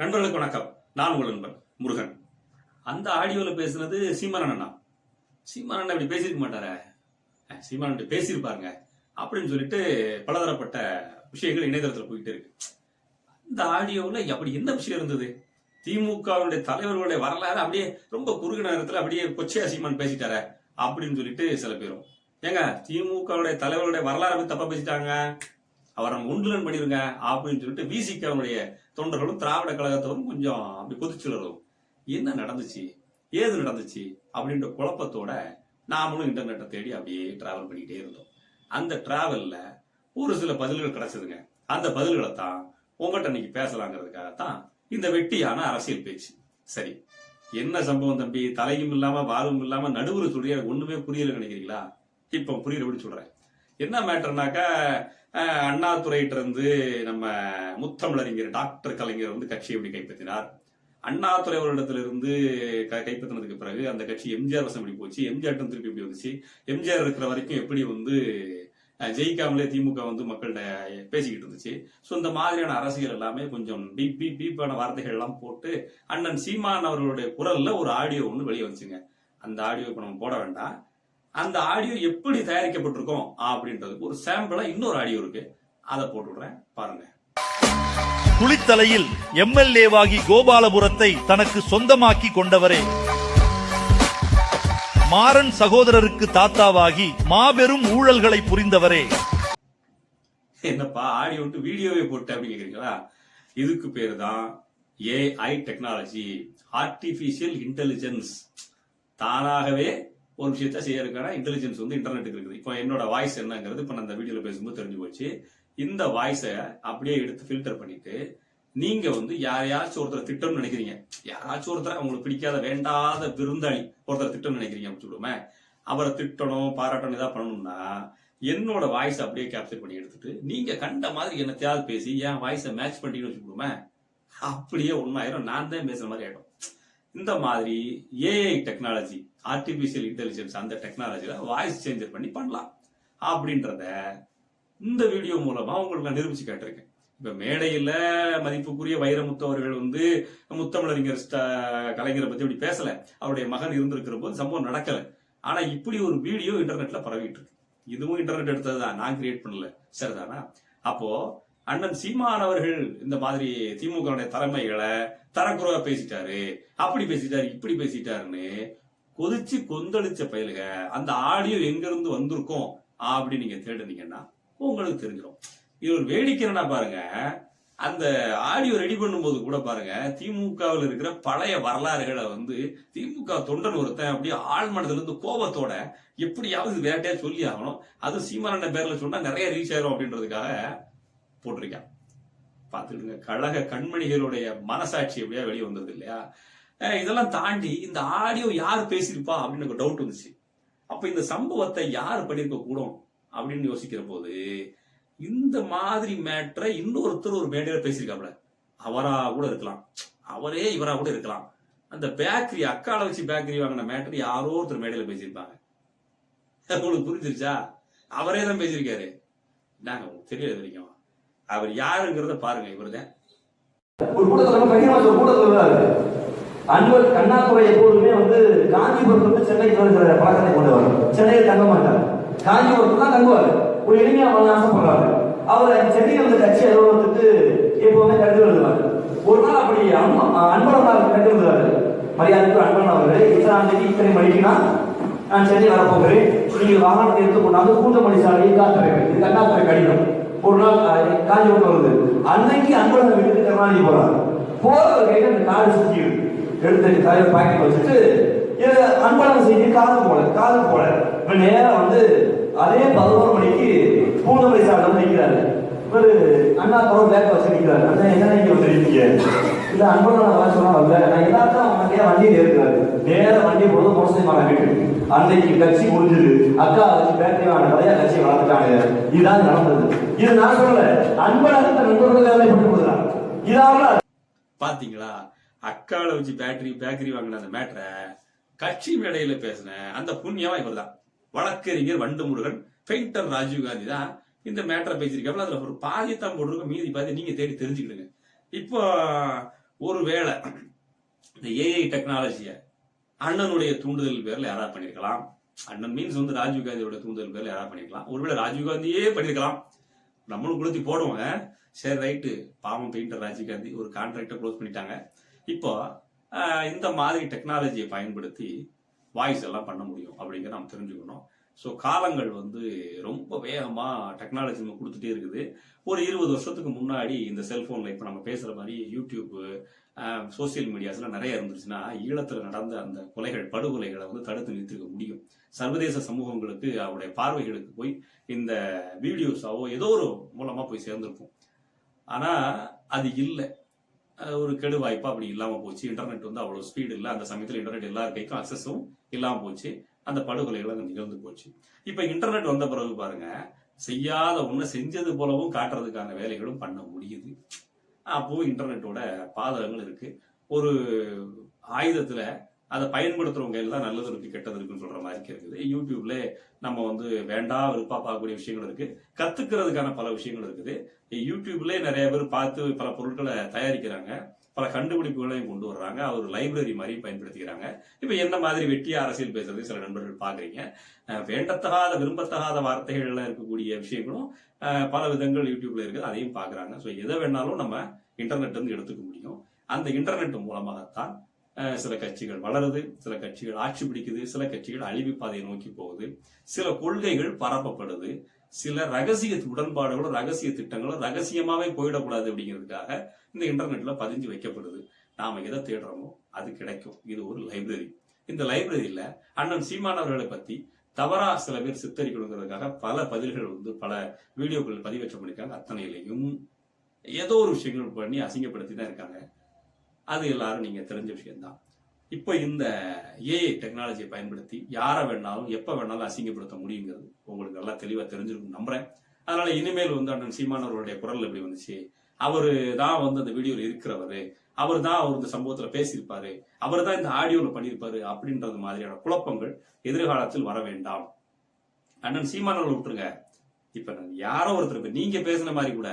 நண்பர்களுக்கு வணக்கம். நான் உங்கள் நண்பன் முருகன். அந்த ஆடியோவில் பேசுனது சீமான் அண்ணா. சீமான் அப்படி இப்படி பேசியிருக்க மாட்டாரே? அஹ், பேசியிருப்பாருங்க. அப்படின்னு சொல்லிட்டு பலதரப்பட்ட விஷயங்கள் இணையதளத்தில் போயிட்டு இருக்கு. அந்த ஆடியோவில் அப்படி என்ன விஷயம் இருந்தது? திமுகவுடைய தலைவர்களுடைய வரலாறு அப்படியே ரொம்ப குறுகிய நேரத்தில் அப்படியே கொச்சையா சீமான் பேசிட்டாரே? அப்படின்னு சொல்லிட்டு சில பேரும். ஏங்க திமுகவுடைய தலைவர்களுடைய வரலாறு தப்பா பேசிட்டாங்க? அவரை நம்ம உண்டுலன் பண்ணிருங்க? அப்படின்னு சொல்லிட்டு விசிகவுடைய தொண்டர்களும் திராவிட கழகத்தவரும் கொஞ்சம் அப்படி கொதிச்சுலரும் என்ன நடந்துச்சு? ஏது நடந்துச்சு? அப்படின்ற குழப்பத்தோட நாமளும் இன்டர்நெட்டை தேடி அப்படியே டிராவல் பண்ணிக்கிட்டே இருந்தோம். அந்த டிராவல்ல ஒரு சில பதில்கள் கிடைச்சதுங்க. அந்த பதில்களை தான் உங்கள்கிட்ட இன்னைக்கு பேசலாங்கிறதுக்காக தான் இந்த வெட்டியான அரசியல் பேச்சு. சரி என்ன சம்பவம் தம்பி? தலையும் இல்லாம வாலும் இல்லாம நடுவுல சொல்றியா எனக்கு ஒண்ணுமே புரியல நினைக்கிறீங்களா? புரியல அப்படின்னு சொல்றேன் என்ன மேட்டர்னாக்கா அஹ், இருந்து நம்ம முத்தமிழறிஞர் டாக்டர் கலைஞர் வந்து கட்சியை எப்படி கைப்பற்றினார். அண்ணாதுரை அவரிடத்திலிருந்து கைப்பற்றினதுக்கு பிறகு அந்த கட்சி எம்ஜிஆர் வசம் எப்படி போச்சு. எம்ஜிஆர் திருப்பி எப்படி வந்துச்சு. எம்ஜிஆர் இருக்கிற வரைக்கும் எப்படி வந்து ஜெயிக்காமலே திமுக வந்து மக்கள்கிட்ட பேசிக்கிட்டு இருந்துச்சு. ஸோ இந்த மாதிரியான அரசியல் எல்லாமே கொஞ்சம் பீப் பீப் பீப்பான வார்த்தைகள் எல்லாம் போட்டு அண்ணன் சீமான் அவர்களுடைய குரல்ல ஒரு ஆடியோ ஒன்று வெளியே வந்துச்சுங்க. அந்த ஆடியோ இப்போ நம்ம போட வேண்டாம். அந்த ஆடியோ எப்படி தயாரிக்கப்பட்டிருக்கோம் அப்படின்றதுக்கு ஒரு சாம்பிளா இன்னொரு ஆடியோ இருக்கு. அதை போட்டு விடுறேன். பாருங்க. குளித்தலையில் எம்எல்ஏவாகி கோபாலபுரத்தை தனக்கு சொந்தமாக்கி கொண்டவரே. மாறன் சகோதரருக்கு தாத்தாவாகி மாபெரும் ஊழல்களை புரிந்தவரே. என்னப்பா ஆடியோ விட்டு வீடியோவே போட்டு அப்படின்னு கேக்குறீங்களா? இதுக்கு பேரு தான் ஏஐ டெக்னாலஜி ஆர்டிபிஷியல் இன்டெலிஜென்ஸ் தானாகவே ஒரு விஷயத்த செய்யறதுக்கான இன்டெலிஜென்ஸ் வந்து இன்டர்நெட்டுக்கு இருக்குது. இப்போ என்னோட வாய்ஸ் என்னங்கிறது இப்போ நான் அந்த வீடியோல பேசும்போது தெரிஞ்சு போச்சு. இந்த வாய்ஸை அப்படியே எடுத்து ஃபில்டர் பண்ணிட்டு நீங்க வந்து யாரையாச்சும் ஒருத்தர் திட்டம்னு நினைக்கிறீங்க. யாராச்சும் ஒருத்தர் உங்களுக்கு பிடிக்காத வேண்டாத விருந்தாளி ஒருத்தர் திட்டம் நினைக்கிறீங்க அப்படின்னு சொல்லுவோமே. அவரை திட்டணும் பாராட்டணும் ஏதாவது பண்ணணும்னா என்னோட வாய்ஸ் அப்படியே கேப்சர் பண்ணி எடுத்துட்டு நீங்க கண்ட மாதிரி என்னத்தையாவது பேசி என் வாய்ஸை மேட்ச் பண்ணிட்டீங்கன்னு வச்சுக்கோமே அப்படியே ஒன்றாயிரம் நான் தான் பேசுற மாதிரி ஆகிடும் இந்த மாதிரி ஏஐ டெக்னாலஜி ஆர்டிபிஷியல் இன்டெலிஜென்ஸ் அந்த டெக்னாலஜியில் வாய்ஸ் சேஞ்சர் பண்ணி பண்ணலாம். அப்படின்றத இந்த வீடியோ மூலமா உங்களுக்கு நான் நிரூபிச்சு கேட்டிருக்கேன். இப்ப மேடையில மதிப்புக்குரிய வைரமுத்து அவர்கள் வந்து முத்தமிழறிஞர் கலைஞரை பத்தி இப்படி பேசல. அவருடைய மகன் இருந்திருக்கிற போது சம்பவம் நடக்கல. ஆனா இப்படி ஒரு வீடியோ இன்டர்நெட்ல பரவிட்டு இருக்கு. இதுவும் இன்டர்நெட் எடுத்ததுதான். நான் கிரியேட் பண்ணல. சரிதானா? அப்போ அண்ணன் சீமான் அவர்கள் இந்த மாதிரி திமுக தலைமைகளை தரக்குறைவா பேசிட்டாரு. அப்படி பேசிட்டாரு இப்படி பேசிட்டாருன்னு கொதிச்சு கொந்தளிச்ச பயலுக அந்த ஆடியோ எங்க இருந்து வந்திருக்கோம் அப்படி நீங்க தேடுனீங்கன்னா உங்களுக்கு தெரிஞ்சிடும் இது ஒரு வேடிக்கைன்னா பாருங்க. அந்த ஆடியோ ரெடி பண்ணும்போது கூட பாருங்க திமுகவில் இருக்கிற பழைய வரலாறுகளை வந்து திமுக தொண்டன் ஒருத்தன் அப்படியே ஆழ்மனதுல இருந்து கோபத்தோட எப்படியாவது வேட்டையா சொல்லி ஆகணும். அது சீமானண்ட பேர்ல சொன்னா நிறைய ரீச் ஆயிரும் அப்படின்றதுக்காக போட்டிருக்கான். பார்த்துக்கிடுங்க கழக கண்மணிகளுடைய மனசாட்சி எப்படியா வெளியே வந்தது இல்லையா? அஹ் இதெல்லாம் தாண்டி இந்த ஆடியோ யார் பேசியிருப்பா அப்படின்னு எனக்கு டவுட் வந்துச்சு. அப்ப இந்த சம்பவத்தை யார் பண்ணியிருக்க கூடும் அப்படின்னு யோசிக்கிற போது இந்த மாதிரி மேட்ரை இன்னொருத்தர் ஒரு மேடையில பேசியிருக்காப்ல. அவரா கூட இருக்கலாம். அவரே இவரா கூட இருக்கலாம். அந்த பேக்கரி அக்கால வச்சு பேக்கரி வாங்கின மேட்டர் யாரோ ஒருத்தர் மேடையில பேசியிருப்பாங்க. உங்களுக்கு புரிஞ்சிருச்சா? அவரே தான் பேசியிருக்காரு. நாங்க தெரியல வரைக்கும். அவர் யாருங்கிறத பாருங்க இவர்தான். ஒரு கூட்டத்தில் பகிரமா ஒரு கூட்டத்தில் அன்பர் கண்ணாத்துறை எப்போதுமே வந்து காஞ்சிபுரத்துல இருந்து சென்னைக்கு வருகிற பழக்கத்தை கொண்டு வரும். சென்னையில் தங்க மாட்டார். காஞ்சிபுரத்துல தான் தங்குவார். ஒரு எளிமையா வாழ ஆசைப்படுறாரு அவர் சென்னையில் வந்து கட்சி அலுவலகத்துக்கு எப்போதுமே கருத்து எழுதுவார் ஒரு நாள் அப்படி அன்பழகன் கருத்து எழுதுவாரு மரியாதைக்கு அன்பன் அவர்களே இத்தனாம் தேதி இத்தனை மணிக்குனா நான் சென்னை வரப்போகிறேன். நீங்கள் வாகனத்தை எடுத்து கொண்டாந்து கூட்டமணி சாலையை காத்துறேன் இது கண்ணாத்துறை கடிதம். ஒரு நாள் அஹ், காஞ்சிபுரம் வருது அன்னைக்கு அன்பழகன் வீட்டுக்கு கருணாநிதி போறாரு போறவர் கையில அந்த காடு சுத்தி எடுத்து தலைவர் பாக்கெட் வச்சுட்டு இது அன்பழகன் செய்தி காது போல காது போல. இப்ப வந்து அதே பதினோரு மணிக்கு பூந்தமல்லி சாலை வந்து நிற்கிறாரு இவரு அண்ணா படம் பேக்க வச்சு நிற்கிறாரு அண்ணா என்ன நீங்க வந்து இல்ல அன்பழகன் சொன்னா வரல. நான் எல்லாத்தையும் வண்டியா வண்டியில் இருக்கிறாரு நேரம் வண்டி போது மோசடி மரம் அன்னைக்கு கட்சி முடிஞ்சது. அக்கா கட்சி பேட்டரி நிறைய கட்சி வளர்த்துட்டாங்க இதுதான் நடந்தது. இது நான் சொல்லல. அன்பழகன் தன் நண்பர்கள் வேலை பண்ணி போதுறான் இதால பாத்தீங்களா? அக்கால வச்சு பேட்டரி பேக்கரி வாங்கின அந்த மேட்டரை கட்சி மேடையில பேசின அந்த புண்ணியமா இவர்தான். வழக்கறிஞர் வண்டு முருகன் பெயிண்டர் ராஜீவ் காந்தி தான் இந்த மேட்டரை பேசியிருக்காப்புல. அதுல ஒரு பாதி தான் போட்டிருக்க மீதி பாதி நீங்க தேடி தெரிஞ்சுக்கிடுங்க. இப்போ ஒரு வேளை இந்த ஏஐ டெக்னாலஜியை அண்ணனுடைய தூண்டுதல் பேர்ல யாராவது பண்ணிருக்கலாம்? அண்ணன் மீன்ஸ் வந்து ராஜீவ் காந்தியோட தூண்டுதல் பேர்ல யாராவது பண்ணிருக்கலாம்? ஒருவேளை ராஜீவ் காந்தியே பண்ணிருக்கலாம். நம்மளும் குளுத்தி போடுவோங்க சரி ரைட்டு பாவம் பெயிண்டர் ராஜீவ் காந்தி ஒரு கான்ட்ராக்டை க்ளோஸ் பண்ணிட்டாங்க. இப்போ இந்த மாதிரி டெக்னாலஜியை பயன்படுத்தி வாய்ஸ் எல்லாம் பண்ண முடியும் அப்படிங்கிற நம்ம தெரிஞ்சுக்கணும். ஸோ காலங்கள் வந்து ரொம்ப வேகமாக டெக்னாலஜி நம்ம கொடுத்துட்டே இருக்குது. ஒரு இருபது வருஷத்துக்கு முன்னாடி இந்த செல்ஃபோனில் இப்போ நம்ம பேசுகிற மாதிரி யூடியூப் சோசியல் மீடியாஸ்லாம் நிறைய இருந்துச்சுன்னா ஈழத்தில் நடந்த அந்த கொலைகள் படுகொலைகளை வந்து தடுத்து நிறுத்திக்க முடியும். சர்வதேச சமூகங்களுக்கு அவருடைய பார்வைகளுக்கு போய் இந்த வீடியோஸாவோ ஏதோ ஒரு மூலமாக போய் சேர்ந்திருக்கும். ஆனால் அது இல்லை. ஒரு கெடு வாய்ப்பா அப்படி இல்லாம போச்சு. இன்டர்நெட் வந்து அவ்வளவு ஸ்பீடு இல்லை. அந்த சமயத்தில் இன்டர்நெட் எல்லா கைக்கும் அக்சஸும் இல்லாம போச்சு. அந்த படுகொலைகள் அங்க நிகழ்ந்து போச்சு. இப்ப இன்டர்நெட் வந்த பிறகு பாருங்க செய்யாத ஒண்ணு செஞ்சது போலவும் காட்டுறதுக்கான வேலைகளும் பண்ண முடியுது. அப்போ இன்டர்நெட்டோட பாதகங்கள் இருக்கு. ஒரு ஆயுதத்துல அதை பயன்படுத்துறவங்க எல்லாம் நல்லது இருக்கு கெட்டது இருக்குன்னு சொல்ற மாதிரி இருக்குது யூடியூப்ல நம்ம வந்து வேண்டா விருப்பா பார்க்கக்கூடிய விஷயங்கள் இருக்கு. கத்துக்கிறதுக்கான பல விஷயங்கள் இருக்குது. யூடியூப்ல நிறைய பேர் பார்த்து பல பொருட்களை தயாரிக்கிறாங்க. பல கண்டுபிடிப்புகளையும் கொண்டு வர்றாங்க. அவர் லைப்ரரி மாதிரி பயன்படுத்திக்கிறாங்க. இப்போ என்ன மாதிரி வெட்டியா அரசியல் பேசுறது சில நண்பர்கள் பாக்குறீங்க வேண்டத்தகாத விரும்பத்தகாத வார்த்தைகள்லாம் இருக்கக்கூடிய விஷயங்களும் பல விதங்கள் யூடியூப்ல இருக்குது. அதையும் பாக்குறாங்க ஸோ எதை வேணாலும் நம்ம இன்டர்நெட் வந்து எடுத்துக்க முடியும். அந்த இன்டர்நெட் மூலமாகத்தான் சில கட்சிகள் வளருது சில கட்சிகள் ஆட்சி பிடிக்குது சில கட்சிகள் அழிவு பாதையை நோக்கி போகுது. சில கொள்கைகள் பரப்பப்படுது. சில ரகசிய உடன்பாடுகளும் ரகசிய திட்டங்களும் ரகசியமாவே போயிடக்கூடாது அப்படிங்கிறதுக்காக இந்த இன்டர்நெட்ல பதிஞ்சு வைக்கப்படுது. நாம எதை தேடுறோமோ அது கிடைக்கும். இது ஒரு லைப்ரரி. இந்த லைப்ரரியில அண்ணன் சீமான் அவர்களை பத்தி தவறா சில பேர் சித்தரிக்கணுங்கிறதுக்காக பல பதில்கள் வந்து பல வீடியோக்கள் பதிவேற்றம் பண்ணிருக்காங்க அத்தனையிலையும் ஏதோ ஒரு விஷயங்கள் பண்ணி அசிங்கப்படுத்தி தான் இருக்காங்க. அது எல்லாரும் நீங்க தெரிஞ்ச விஷயம்தான். இப்போ இந்த ஏஐ டெக்னாலஜியை பயன்படுத்தி யாரை வேணாலும் எப்போ வேணாலும் அசிங்கப்படுத்த முடியுங்கிறது உங்களுக்கு நல்லா தெளிவாக தெரிஞ்சிருக்கும் நம்புறேன். அதனால இனிமேல் வந்து அண்ணன் சீமானவர்களுடைய குரல் எப்படி வந்துச்சு? அவரு தான் வந்து அந்த வீடியோவில் இருக்கிறவரு. அவர் தான் அவர் இந்த சம்பவத்தில் பேசியிருப்பாரு. அவர் தான் இந்த ஆடியோவில் பண்ணியிருப்பாரு அப்படின்றது மாதிரியான குழப்பங்கள் எதிர்காலத்தில் வர வேண்டாம். அண்ணன் சீமானவர்கள் விட்டுருங்க. இப்ப யாரோ ஒருத்தர் நீங்க பேசின மாதிரி கூட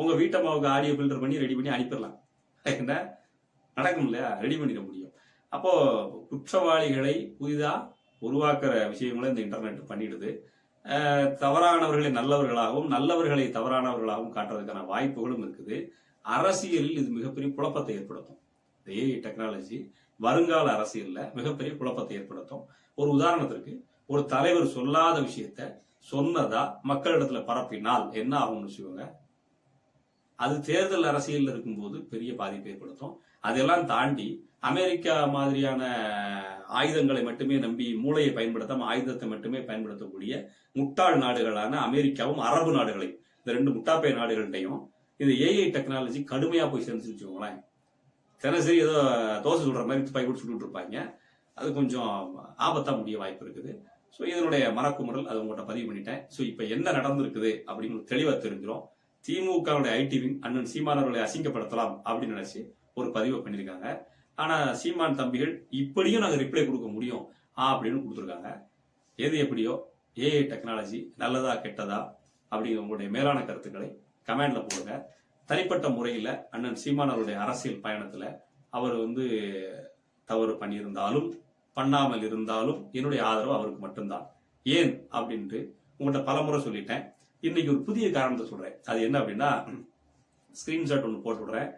உங்க வீட்டம்மாவுக்கு ஆடியோ ஃபில்டர் பண்ணி ரெடி பண்ணி அனுப்பிடலாம். என்ன? நடக்கும் இல்லையா ரெடி பண்ணிட முடியும். அப்போ குற்றவாளிகளை புதிதா உருவாக்குற விஷயங்களை இந்த இன்டர்நெட் பண்ணிடுது. தவறானவர்களை நல்லவர்களாகவும் நல்லவர்களை தவறானவர்களாகவும் காட்டுறதுக்கான வாய்ப்புகளும் இருக்குது. அரசியலில் இது மிகப்பெரிய குழப்பத்தை ஏற்படுத்தும். இந்த ஏஐ டெக்னாலஜி வருங்கால அரசியலில் மிகப்பெரிய குழப்பத்தை ஏற்படுத்தும். ஒரு உதாரணத்திற்கு ஒரு தலைவர் சொல்லாத விஷயத்த சொன்னதா மக்களிடத்துல பரப்பினால் என்ன ஆகும்னு வச்சுக்கோங்க. அது தேர்தல் அரசியல் இருக்கும்போது பெரிய பாதிப்பை ஏற்படுத்தும். அதெல்லாம் தாண்டி அமெரிக்கா மாதிரியான ஆயுதங்களை மட்டுமே நம்பி மூளையை பயன்படுத்தாம ஆயுதத்தை மட்டுமே பயன்படுத்தக்கூடிய முட்டாள் நாடுகளான அமெரிக்காவும் அரபு நாடுகளையும் இந்த ரெண்டு முட்டாப்பை நாடுகள்கிட்டையும் இந்த ஏஐ டெக்னாலஜி கடுமையா போய் சேர்ந்து வச்சுக்கோங்களேன். தினசரி ஏதோ தோசை சுடுற மாதிரி துப்பாக்கி கூட சுட்டுட்டு இருப்பாங்க. அது கொஞ்சம் ஆபத்தா முடிய வாய்ப்பு இருக்குது. ஸோ இதனுடைய மனக்குமுறல் அது உங்கள்கிட்ட பதிவு பண்ணிட்டேன். ஸோ இப்போ என்ன நடந்திருக்குது அப்படின்னு தெளிவாக தெரிஞ்சிடும் திமுகவுடைய ஐடி விங் அண்ணன் சீமானவர்களை அசிங்கப்படுத்தலாம் அப்படின்னு நினைச்சு ஒரு பதிவை பண்ணியிருக்காங்க. ஆனா சீமான் தம்பிகள் இப்படியும் நாங்கள் ரிப்ளை கொடுக்க முடியும் ஆ அப்படின்னு கொடுத்துருக்காங்க. எது எப்படியோ ஏஐ டெக்னாலஜி நல்லதா கெட்டதா அப்படிங்கிற உங்களுடைய மேலான கருத்துக்களை கமெண்ட்ல போடுங்க. தனிப்பட்ட முறையில் அண்ணன் சீமான் அவருடைய அரசியல் பயணத்தில் அவர் வந்து தவறு பண்ணியிருந்தாலும் பண்ணாமல் இருந்தாலும் என்னுடைய ஆதரவு அவருக்கு மட்டும்தான். ஏன் அப்படின்ட்டு உங்கள்கிட்ட பலமுறை சொல்லிட்டேன். இன்னைக்கு ஒரு புதிய காரணத்தை சொல்றேன். அது என்ன அப்படின்னா ஸ்கிரீன்ஷாட் ஒன்று போட்டு விடுறேன்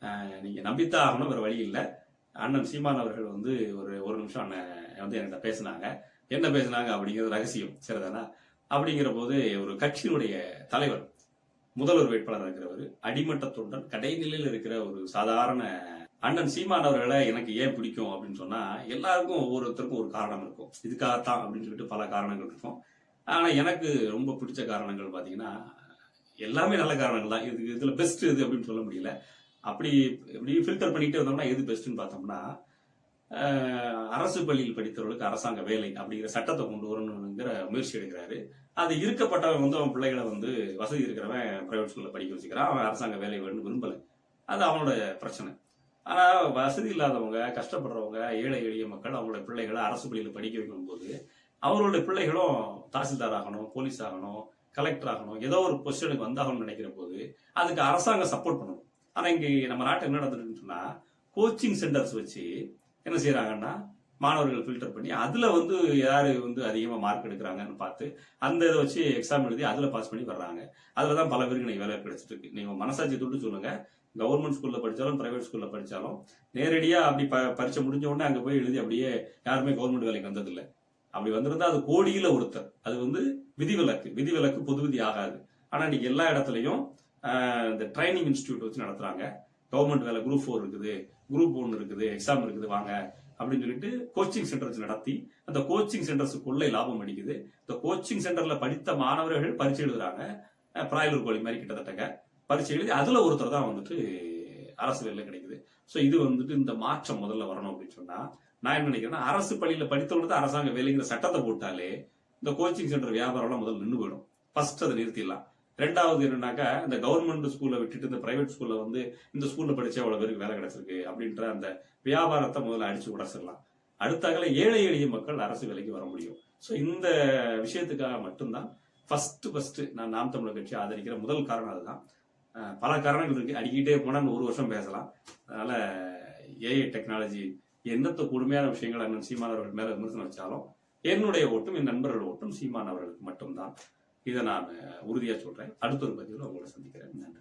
அஹ் நீங்க நம்பித்தான் ஆகணும் வேற வழி இல்லை. அண்ணன் சீமான் அவர்கள் வந்து ஒரு ஒரு நிமிஷம் அண்ணன் வந்து என்கிட்ட பேசினாங்க. என்ன பேசினாங்க அப்படிங்கிறது ரகசியம் சரிதானா? அப்படிங்கிற போது ஒரு கட்சியினுடைய தலைவர் முதல்வர் வேட்பாளர் இருக்கிறவர் அடிமட்ட தொண்டன் கடைநிலையில் இருக்கிற ஒரு சாதாரண அண்ணன் சீமான் அவர்களை எனக்கு ஏன் பிடிக்கும் அப்படின்னு சொன்னா எல்லாருக்கும் ஒவ்வொருத்தருக்கும் ஒரு காரணம் இருக்கும். இதுக்காகத்தான் அப்படின்னு சொல்லிட்டு பல காரணங்கள் இருக்கும். ஆனால் எனக்கு ரொம்ப பிடிச்ச காரணங்கள் பார்த்தீங்கன்னா எல்லாமே நல்ல காரணங்கள் தான். இது இதில் பெஸ்ட் இது அப்படின்னு சொல்ல முடியல. அப்படி இப்படி ஃபில்டர் பண்ணிட்டு வந்தோம்னா எது பெஸ்ட்டுன்னு பார்த்தோம்னா அரசு பள்ளியில் படித்தவர்களுக்கு அரசாங்க வேலை அப்படிங்கிற சட்டத்தை கொண்டு வரணுங்கிற முயற்சி எடுக்கிறாரு. அது இருக்கப்பட்டவன் வந்து அவன் பிள்ளைகளை வந்து வசதி இருக்கிறவன் பிரைவேட் ஸ்கூலில் படிக்க வச்சுக்கிறான். அவன் அரசாங்க வேலை வேணும்னு விரும்பலை. அது அவனோட பிரச்சனை. ஆனால் வசதி இல்லாதவங்க கஷ்டப்படுறவங்க ஏழை எளிய மக்கள் அவங்களோட பிள்ளைகளை அரசு பள்ளியில் படிக்க வைக்கும் போது அவர்களுடைய பிள்ளைகளும் தாசில்தார் ஆகணும் போலீஸ் ஆகணும் கலெக்டர் ஆகணும் ஏதோ ஒரு பொசிஷனுக்கு வந்தாகணும்னு நினைக்கிற போது அதுக்கு அரசாங்கம் சப்போர்ட் பண்ணணும். ஆனால் இங்கே நம்ம நாட்டில் என்ன நடந்துருக்குன்னு கோச்சிங் சென்டர்ஸ் வச்சு என்ன செய்கிறாங்கன்னா மாணவர்கள் ஃபில்டர் பண்ணி அதில் வந்து யார் வந்து அதிகமாக மார்க் எடுக்கிறாங்கன்னு பார்த்து அந்த இதை வச்சு எக்ஸாம் எழுதி அதில் பாஸ் பண்ணி வர்றாங்க. அதில் தான் பல பேருக்கு இன்னைக்கு வேலை கிடைச்சிட்டு இருக்கு. நீங்கள் மனசாட்சி தொட்டு சொல்லுங்க. கவர்மெண்ட் ஸ்கூலில் படித்தாலும் ப்ரைவேட் ஸ்கூலில் படித்தாலும் நேரடியாக அப்படி ப- பரீட்சை முடிஞ்ச உடனே அங்கே போய் எழுதி அப்படியே யாருமே கவர்மெண்ட் வேலைக்கு வந்ததில்லை. அப்படி வந்திருந்தா அது கோடியில ஒருத்தர். அது வந்து விதிவிலக்கு. விதிவிலக்கு பொது விதி ஆகாது. ஆனா இன்னைக்கு எல்லா இடத்துலையும் இந்த ட்ரைனிங் இன்ஸ்டியூட் வச்சு நடத்துறாங்க. கவர்மெண்ட் வேலை குரூப் ஃபோர் இருக்குது. குரூப் ஒன் இருக்குது. எக்ஸாம் இருக்குது. வாங்க. அப்படின்னு சொல்லிட்டு கோச்சிங் சென்டர்ஸ் நடத்தி அந்த கோச்சிங் சென்டர்ஸ் கொள்ளை லாபம் அடிக்குது. இந்த கோச்சிங் சென்டர்ல படித்த மாணவர்கள் பரீட்சை எழுதுறாங்க. அஹ், பிராய்லர் கோழி மாதிரி கிட்டத்தட்டங்க பரீட்சை எழுதி அதுல ஒருத்தர் தான் வந்துட்டு அரசு வேலை கிடைக்குது. ஸோ இது வந்துட்டு இந்த மாற்றம் முதல்ல வரணும் அப்படின்னு சொன்னா நான் என்ன நினைக்கிறேன்னா அரசு பள்ளியில படித்தவங்களுக்கு தான் அரசாங்க வேலைங்கிற சட்டத்தை போட்டாலே இந்த கோச்சிங் சென்டர் வியாபாரம்லாம் முதல்ல நின்று போயிடும். ஃபர்ஸ்ட் அதை நிறுத்திடலாம். ரெண்டாவது என்னன்னாக்கா இந்த கவர்மெண்ட் ஸ்கூல்ல விட்டுட்டு இந்த பிரைவேட் ஸ்கூல்ல வந்து இந்த ஸ்கூல்ல படிச்சா அவ்வளவு பேருக்கு வேலை கிடைச்சிருக்கு அப்படின்ற அந்த வியாபாரத்தை முதல்ல அடிச்சு உடச்சிடலாம். அடுத்தாகல ஏழை எளிய மக்கள் அரசு வேலைக்கு வர முடியும். ஸோ இந்த விஷயத்துக்காக மட்டும்தான் ஃபர்ஸ்ட் ஃபர்ஸ்ட் நான் நாம் தமிழர் கட்சி ஆதரிக்கிற முதல் காரணம் அதுதான். பல காரணங்கள் இருக்கு. அடிக்கிட்டே போனா ஒரு வருஷம் பேசலாம். அதனால ஏஐ டெக்னாலஜி என்னத்த கொடுமையான விஷயங்கள் அண்ணன் சீமான் அவர்கள் மேல விமர்சனம் வச்சாலும் என்னுடைய ஓட்டும் என் நண்பர்கள் ஓட்டும் சீமான் அவர்களுக்கு மட்டும்தான். இதை நான் உறுதியா சொல்றேன். அடுத்த ஒரு பதிவில் உங்களை சந்திக்கிறேன். நன்றி.